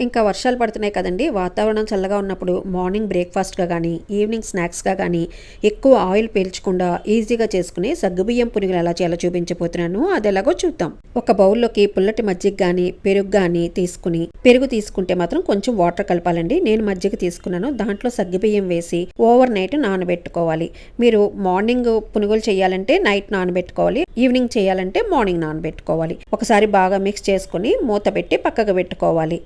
ఇంకా వర్షాలు పడుతున్నాయి కదండి. వాతావరణం చల్లగా ఉన్నప్పుడు మార్నింగ్ బ్రేక్ఫాస్ట్గా కానీ ఈవినింగ్ స్నాక్స్గా కానీ ఎక్కువ ఆయిల్ పీల్చకుండా ఈజీగా చేసుకుని సగ్గుబియ్యం పునుగులు ఎలా చేయాలో చూపించబోతున్నాను. అది ఎలాగో చూద్దాం. ఒక బౌల్లోకి పుల్లటి మజ్జిగ కానీ పెరుగు కానీ తీసుకుని పెరుగు తీసుకుంటే మాత్రం కొంచెం వాటర్ కలపాలండి. నేను మజ్జిగ తీసుకున్నాను. దాంట్లో సగ్గుబియ్యం వేసి ఓవర్ నైట్ నానబెట్టుకోవాలి. మీరు మార్నింగ్ పునుగులు చేయాలంటే నైట్ నానబెట్టుకోవాలి. ఈవినింగ్ చేయాలంటే మార్నింగ్ నానబెట్టుకోవాలి. ఒకసారి బాగా మిక్స్ చేసుకుని మూత పెట్టి పక్కకు పెట్టుకోవాలి.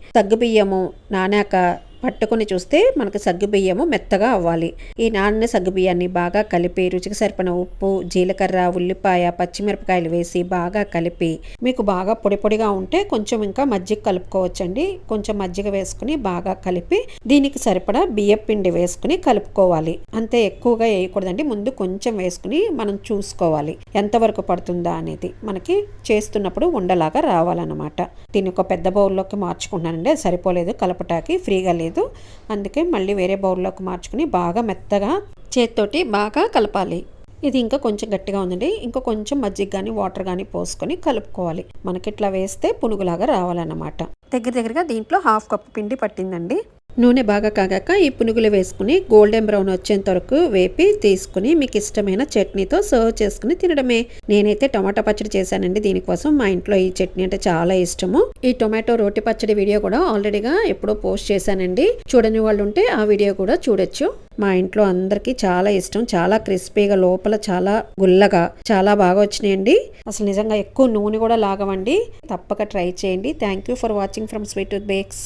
బియ్యము నానాక పట్టుకొని చూస్తే మనకు సగ్గుబియ్యము మెత్తగా అవ్వాలి. ఈ నాన్న సగ్గుబియ్యాన్ని బాగా కలిపి రుచికి సరిపడిన ఉప్పు జీలకర్ర ఉల్లిపాయ పచ్చిమిరపకాయలు వేసి బాగా కలిపి మీకు బాగా పొడి పొడిగా ఉంటే కొంచెం ఇంకా మజ్జిగ కలుపుకోవచ్చండి. కొంచెం మజ్జిగ వేసుకుని బాగా కలిపి దీనికి సరిపడా బియ్యం పిండి వేసుకుని కలుపుకోవాలి. అంతే ఎక్కువగా వేయకూడదండి. ముందు కొంచెం వేసుకుని మనం చూసుకోవాలి. ఎంతవరకు పడుతుందా అనేది మనకి చేస్తున్నప్పుడు ఉండలాగా రావాలన్నమాట. దీన్ని ఒక పెద్ద బౌల్లోకి మార్చుకుంటున్నానండి. సరిపోలేదు. కలపటాకి ఫ్రీగా లేదు. అందుకే మళ్ళీ వేరే బౌల్లోకి మార్చుకుని బాగా మెత్తగా చేత్తోటి బాగా కలపాలి. ఇది ఇంకా కొంచెం గట్టిగా ఉందండి. ఇంకా కొంచెం మజ్జిగ కానీ వాటర్ కానీ పోసుకొని కలుపుకోవాలి. మనకి ఇట్లా వేస్తే పునుగులాగా రావాలన్నమాట. దగ్గర దగ్గరగా దీంట్లో హాఫ్ కప్ పిండి పట్టిందండి. నూనె బాగా కాగాక ఈ పునుగులు వేసుకుని గోల్డెన్ బ్రౌన్ వచ్చేంత వరకు వేపి తీసుకుని మీకు ఇష్టమైన చట్నీతో సర్వ్ చేసుకుని తినడమే. నేనైతే టమాటా పచ్చడి చేశానండి. దీనికోసం మా ఇంట్లో ఈ చట్నీ అంటే చాలా ఇష్టము. ఈ టొమాటో రోటి పచ్చడి వీడియో కూడా ఆల్రెడీగా ఎప్పుడో పోస్ట్ చేశానండి. చూడని వాళ్ళు ఉంటే ఆ వీడియో కూడా చూడొచ్చు. మా ఇంట్లో అందరికీ చాలా ఇష్టం. చాలా క్రిస్పీగా లోపల చాలా గుల్లగా చాలా బాగా వచ్చినాయండి. అసలు నిజంగా ఎక్కువ నూనె కూడా లాగవండి. తప్పక ట్రై చేయండి. Thank you for watching from Sweet Bakes.